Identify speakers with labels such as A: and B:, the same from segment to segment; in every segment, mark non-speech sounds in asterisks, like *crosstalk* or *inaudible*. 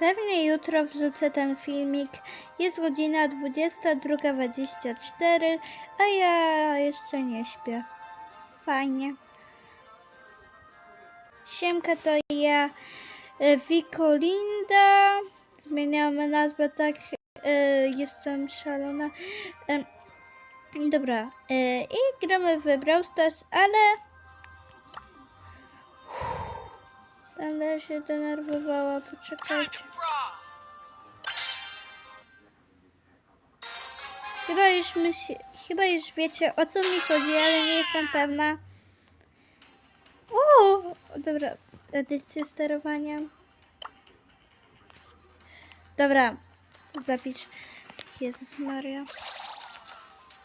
A: Pewnie jutro wrzucę ten filmik. Jest godzina 22.24, a ja jeszcze nie śpię. Fajnie. Siemka to ja, e, Wikolinda. Zmieniamy nazwę, tak e, jestem szalona. Dobra, e, i gramy w Brawl Stars, ale... Ale się denerwowała, poczekajcie. Chyba już, myśl, chyba już wiecie o co mi chodzi, ale nie jestem pewna. O, dobra, edycja sterowania. Dobra, zapisz. Jezus Maria.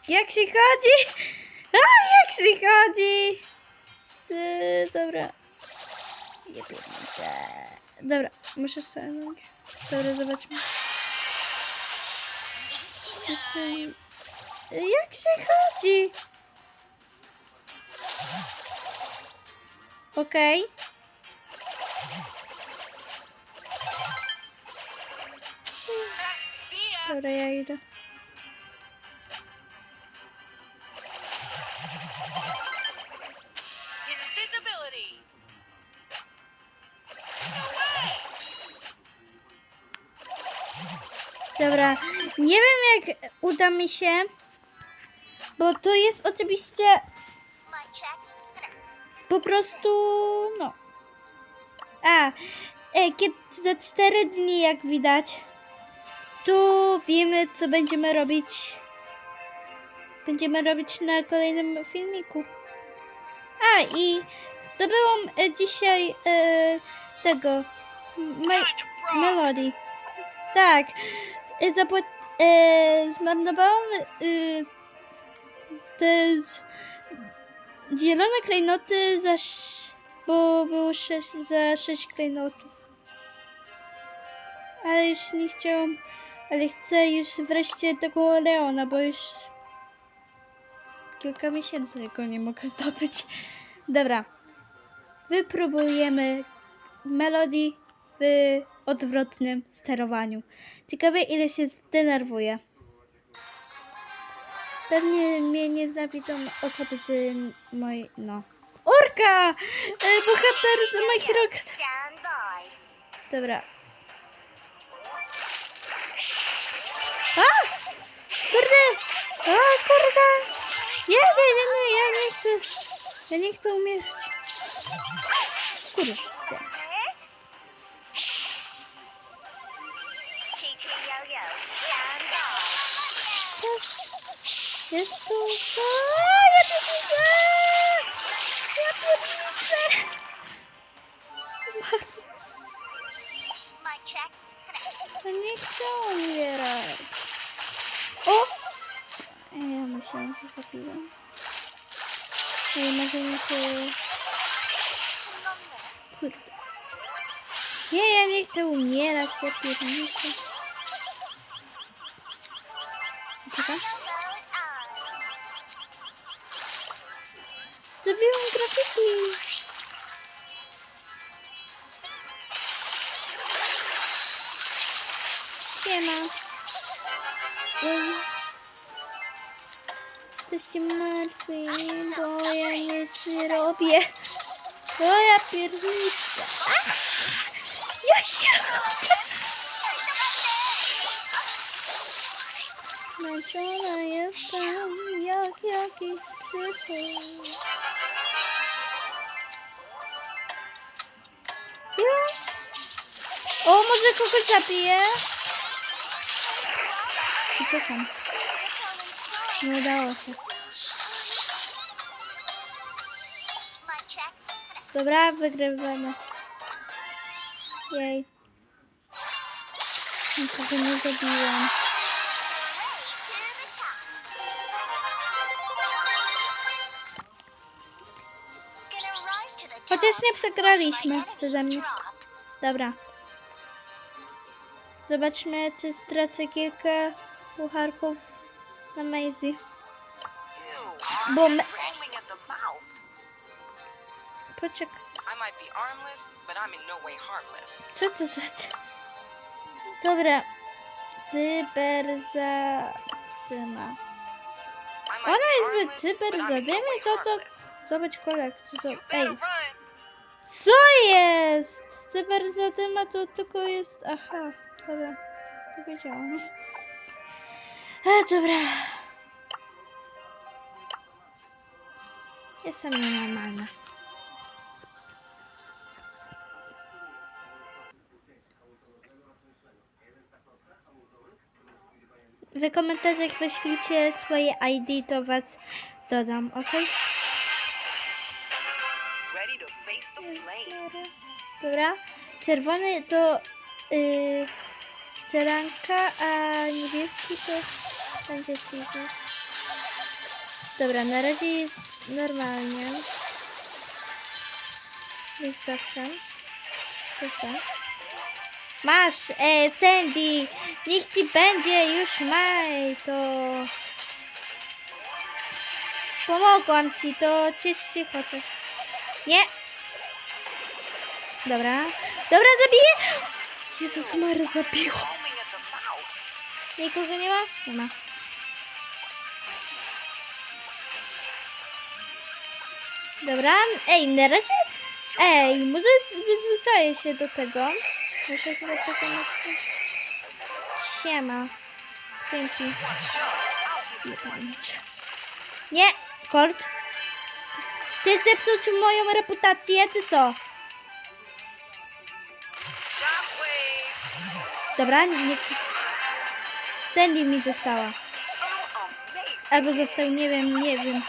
A: Jak się chodzi? *laughs* A, jak się chodzi? Ty, dobra. Nie pierniczę. Dobra, muszę stanąć. Dobra, zobaczmy. Jestem... Jak się chodzi? Okej. Dobra, ja idę.
B: Invisibility.
A: Dobra, nie wiem jak uda mi się, bo to jest oczywiście po prostu, no. A, e, kiedy za 4 dni, jak widać, tu wiemy, co będziemy robić. Będziemy robić na kolejnym filmiku. A, i zdobyłam e, dzisiaj e, tego, me, melodii. Tak, e, zapła- e, zmarnowałam e, te z, zielone klejnoty za bo było sześć, za 6 klejnotów. Ale już nie chciałam, ale chcę już wreszcie tego Leona, bo już kilka miesięcy go nie mogę *laughs* zdobyć. Dobra, wypróbujemy melodii w odwrotnym sterowaniu. Ciekawe ile się zdenerwuje. Pewnie mnie nienawidzą osoby z mojej, no. Orka! E, bohater z My Hero. Dobra. A! Kurde! A, kurde! Nie, nie, nie, nie, ja nie chcę. Ja nie chcę umierać. Kurde. Jest tu. A, ja pierniczę! Ja
B: check.
A: Ja nie chcę umierać. O! Ja myślałam, że zabiłam. Ej, może mi się... Kurde. Nie, ja nie chcę umierać, ja pierniczę. Czekaj. Graffiti. Siema. Jesteście martwi, bo ja nic nie robię. To ja pierniczę. A! Jak ja chodzę? Zmęczona jestem, jak jakiś przyszły. O, może kogoś zabiję? Czekam. Nie udało się. Dobra, wygrywamy. Jej. Nikogo nie zabiłam. Chociaż nie przegraliśmy przeze mnie. Dobra. Zobaczmy, czy stracę kilka pucharków na Maisie. Bo me... Poczekaj. Co to za... Dobra. Cyberzadyma. Ona jest cyberzadymy? Co to... Zobacz kolek. Co to... Ej co jest? Cyberzadyma to tylko jest... Aha, dobra. To wiedziałam. E, dobra. Jestem nienormalna. W komentarzach wyślijcie swoje ID, to was dodam, ok? Dobra. Czerwony to yy, strzelanka, a niebieski to będzie fizyk. Dobra, na razie jest normalnie. Jak zawsze. Tak. Masz, e, Sandy! Niech ci będzie, już maj, to... Pomogłam ci, to ciesz się chociaż. Nie! Dobra. Dobra, zabiję! Jezus Mary,
C: mouth.
A: Nikogo nie ma? Nie ma. Dobra, ej, na razie... Ej, może zwyczaję się do tego. Muszę chyba tego nie... Siema. Dzięki. Nie pamięć. Nie, Kort. Chcesz zepsuć moją reputację, czy co? Dobra, nie. Sandy mi została. Albo został, nie wiem, nie wiem.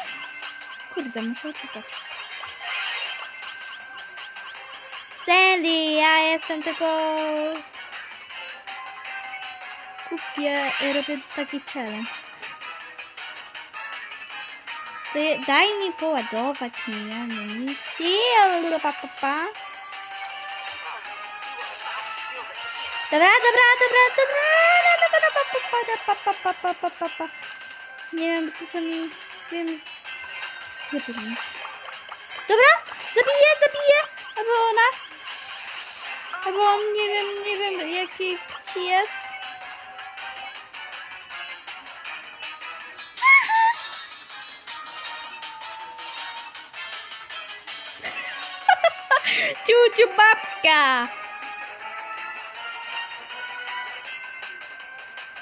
A: Kurde, muszę czytać. Sandy, ja jestem tylko... Kupię, robię taki challenge. To je, daj mi poładować mi amunicję. Pa, pa, pa. Dobra, dobra, dobra, dobra, dobra, dobra, pa, pa, pa, pa, pa, pa, pa. Nie wiem, co sami wiem. Nie powiem. Dobra, zabiję, zabiję. Albo ona. Albo on, nie wiem, nie wiem, jaki pci jest. Ciuciu babka!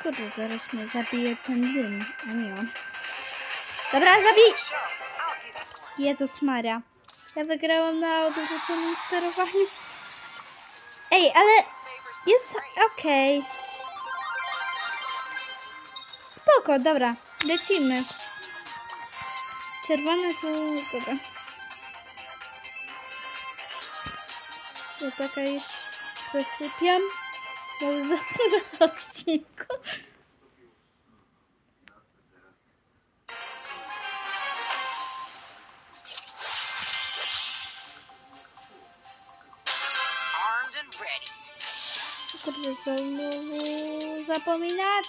A: Kurde, zaraz mnie zabije ten dym, a nie on. Dobra, zabij! Jezus Maria. Ja wygrałam na odwróconym sterowaniu. Ej, ale jest okej. Spoko, dobra. Lecimy. Czerwony to... Dobra. Ja taka już zasypiam. Może zasnę na odcinku. Zapominać.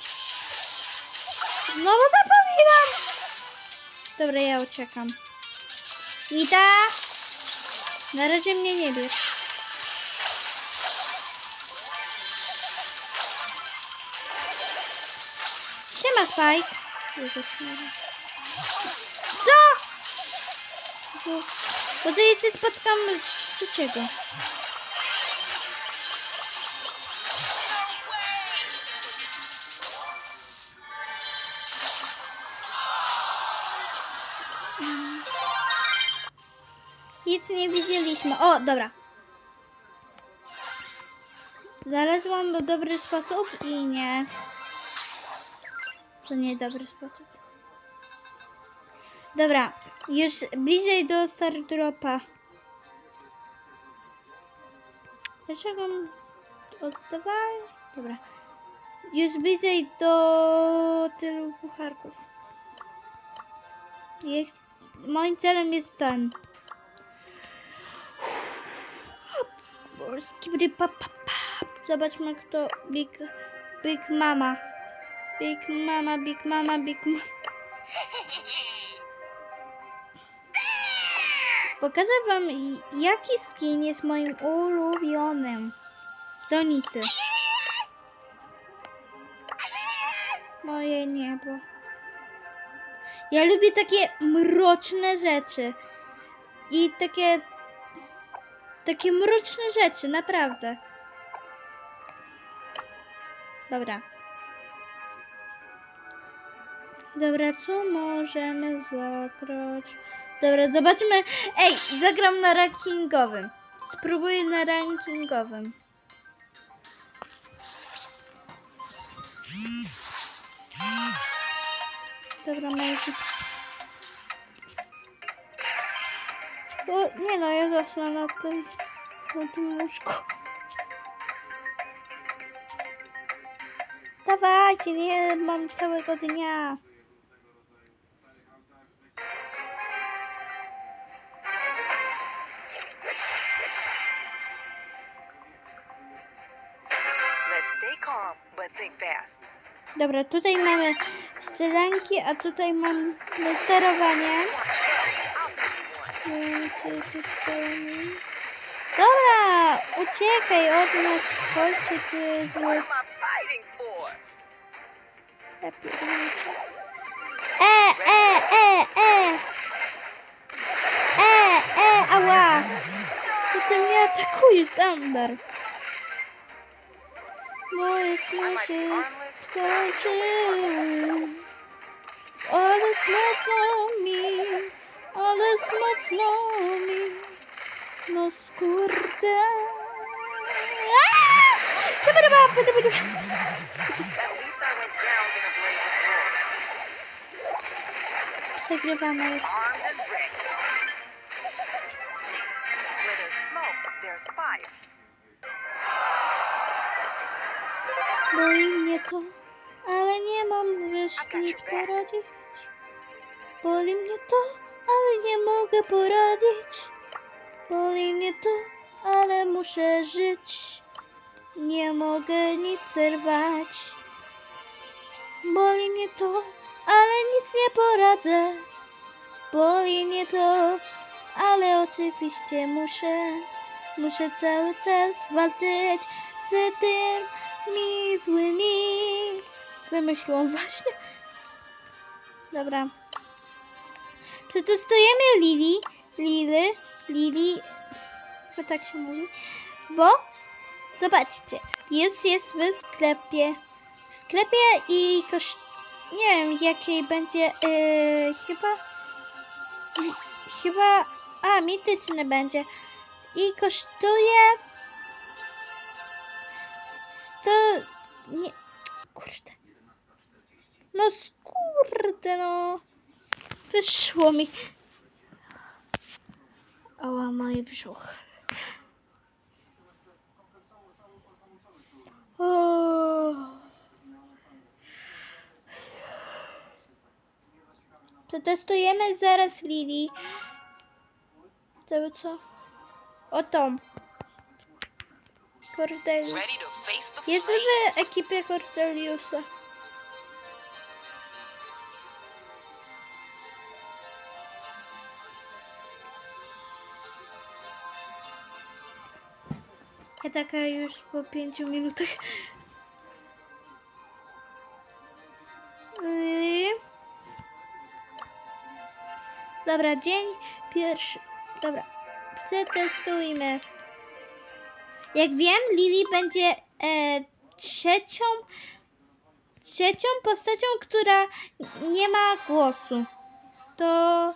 A: Znowu zapominam. Dobra, ja uciekam. Nita! Na razie mnie nie bierz. Siema, Spike. Co? Bo- Może jeszcze spotkam trzeciego. Nic nie widzieliśmy. O, dobra. Znalazłam dobry sposób i nie. To nie dobry sposób. Dobra, już bliżej do Stardropa. Dlaczego oddawaj? Dobra. Już bliżej do tylu pucharków. Jest, moim celem jest ten. Skibidi pa, pa, pa. Zobaczmy kto Big Big Mama. Big Mama, Big Mama, Big Mama. Pokażę wam jaki skin jest moim ulubionym. Donity. Moje niebo. Ja lubię takie mroczne rzeczy. I takie. Takie mroczne rzeczy, naprawdę. Dobra. Dobra, co możemy zagrać? Dobra, zobaczmy. Ej, zagram na rankingowym. Spróbuję na rankingowym. Dobra, może. Nie no, ja zasnę na tym, na tym łóżku. Dawajcie, nie mam całego dnia. Dobra, tutaj mamy strzelanki, a tutaj mam sterowanie. Dobra, uciekaj od nas, chodźcie ty
C: What
A: zły
C: am I fighting for?
A: E, e, e, e! E, e, ała! Co ty mnie atakujesz, Amber? Moje sny się skończyły. Ale smutno mi, ale smutno mi. No skurde. Przegrywamy. Boli mnie to, ale nie mam wiesz nic poradzić. Boli mnie to, ale nie mogę poradzić. Boli mnie to, ale muszę żyć. Nie mogę nic zerwać. Boli mnie to, ale nic nie poradzę. Boli mnie to, ale oczywiście muszę. Muszę cały czas walczyć z tym mi złymi. Wymyśliłam właśnie. Dobra. Przetestujemy Lili. Lily. Lili. Chyba tak się mówi. Bo zobaczcie. Jest, jest w sklepie. W sklepie i koszt... Nie wiem jakiej będzie. Yy, chyba. Chyba. A, mityczny będzie. I kosztuje 100... Nie... Kurde. No kurde, no. Wyszło mi. Ała, moje brzuch. O. Przetestujemy zaraz Lili. To co? O tą. Jest
C: flames.
A: w ekipie Cordeliusa. Taka już po pięciu minutach. Dobra, dzień pierwszy. Dobra, przetestujmy. Jak wiem, Lili będzie e, trzecią, trzecią postacią, która nie ma głosu. To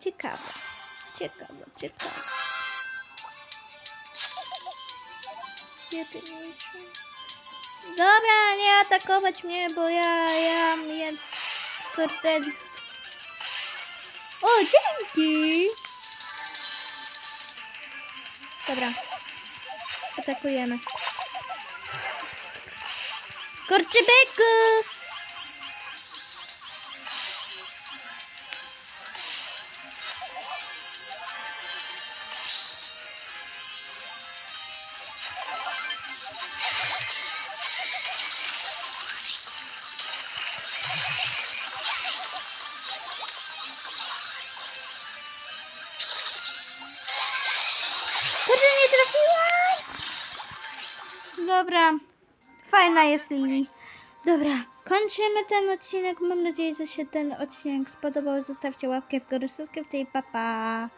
A: ciekawe. Ciekawe, ciekawe. Jedyniejsze. Dobra, nie atakować mnie, bo ja, ja jest Cordelius. O, dzięki! Dobra. Atakujemy. Korczybyku! Dobra. Fajna jest Lili. Dobra, kończymy ten odcinek. Mam nadzieję, że się ten odcinek spodobał. Zostawcie łapkę w górę, subskrypcję i pa pa.